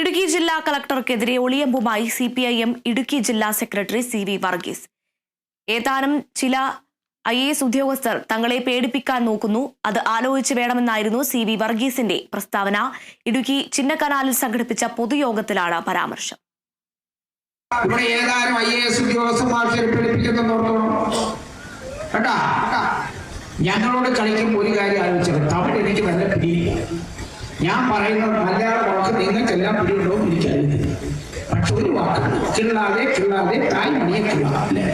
ഇടുക്കി ജില്ലാ കളക്ടർക്കെതിരെ ഒളിയമ്പുമായി C P I M Idukki ജില്ലാ സെക്രട്ടറി സി വി വർഗീസ്. ഏതാനും ചില ഐ എ എസ് ഉദ്യോഗസ്ഥർ തങ്ങളെ പേടിപ്പിക്കാൻ നോക്കുന്നു. അത് ആലോചിച്ച് വേണമെന്നായിരുന്നു സി വി വർഗീസിന്റെ പ്രസ്താവന. ഇടുക്കി ചിന്നക്കനാലിൽ സംഘടിപ്പിച്ച പൊതുയോഗത്തിലാണ് പരാമർശം. ഇവിടെ ഏതാനും ഐ എ എസ് ഉദ്യോഗസ്ഥന്മാർ. ഞങ്ങളോട് കളിക്കുമ്പോൾ ഒരു കാര്യം ആലോചിച്ചത് തമിഴ് എനിക്ക് നല്ല പിടിയില്ല. ഞാൻ പറയുന്നത് മലയാള വാക്ക് നിങ്ങൾക്കെല്ലാം പിടിയുണ്ടോ എന്ന് എനിക്കറിയില്ല. പക്ഷെ ഒരു വാക്ക് കിള്ളാതെ കിള്ളാതെ തായ് മണിയെ കിള്ളാതെ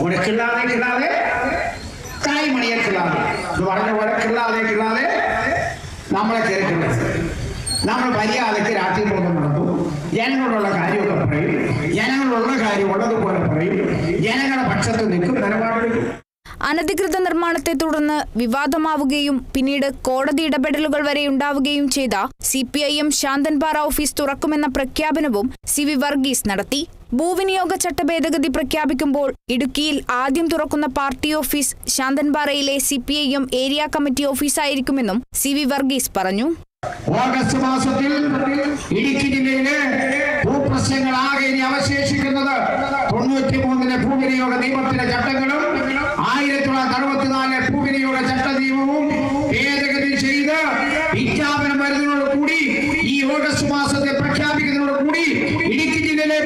ഇവിടെ കിള്ളാതെ കിള്ളാതെ തായ് മണിയെ കിള്ളാതെ പറഞ്ഞ പോലെ കിള്ളാതെ കിള്ളാതെ നമ്മളെ കേൾക്കുന്നത് നമ്മൾ മര്യാദയ്ക്ക് രാഷ്ട്രീയ ബോധം നടത്തും ജനങ്ങളോടുള്ള കാര്യമൊക്കെ പറയും. ജനങ്ങളുള്ള കാര്യം ഉള്ളതുപോലെ പറയും. ജനങ്ങളുടെ പക്ഷത്ത് നിൽക്കും നിലപാടെടുക്കും. അനധികൃത നിർമ്മാണത്തെ തുടർന്ന് വിവാദമാവുകയും പിന്നീട് കോടതി ഇടപെടലുകൾ വരെ ഉണ്ടാവുകയും ചെയ്ത C P I M Santhanpara office തുറക്കുമെന്ന പ്രഖ്യാപനവും സി വി വർഗീസ് നടത്തി. ഭൂവിനിയോഗ ചട്ട ഭേദഗതി പ്രഖ്യാപിക്കുമ്പോൾ ഇടുക്കിയിൽ ആദ്യം തുറക്കുന്ന party office ശാന്തൻപാറയിലെ C P I M area committee ഓഫീസായിരിക്കുമെന്നും C V Varghese പറഞ്ഞു. ഓഗസ്റ്റ് മാസത്തിൽ ഇടുക്കി ജില്ലയിലെ ഭൂപ്രശ്നങ്ങളാകെ അവശേഷിക്കുന്നത് തൊണ്ണൂറ്റി മൂന്നിലെ ഭൂമിനിയുടെ നിയമത്തിലെ ചട്ടങ്ങളും ആയിരത്തി തൊള്ളായിരത്തി അറുപത്തിനാലിലെ ഭൂമിനിയുടെ ചട്ട നിയമവും ഭേദഗതി ചെയ്ത് വിജ്ഞാപനം വരുന്നതോട് കൂടി ഈ ഓഗസ്റ്റ് മാസത്തെ പ്രഖ്യാപിക്കുന്നതോട് കൂടി ഇടുക്കി ജില്ലയിലെ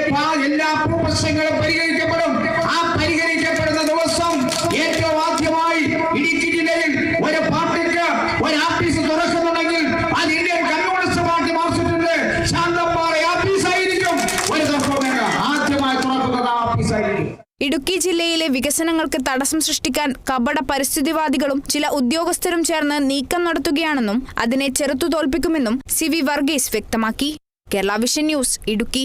എല്ലാ ഭൂപ്രശ്നങ്ങളും പരിഹരിക്കപ്പെടും. ഇടുക്കി ജില്ലയിലെ വികസനങ്ങൾക്ക് തടസ്സം സൃഷ്ടിക്കാൻ കപട പരിസ്ഥിതിവാദികളും ചില ഉദ്യോഗസ്ഥരും ചേർന്ന് നീക്കം നടത്തുകയാണെന്നും അതിനെ ചെറുത്തു തോൽപ്പിക്കുമെന്നും സി വി വർഗീസ് വ്യക്തമാക്കി. Kerala vision news Idukki.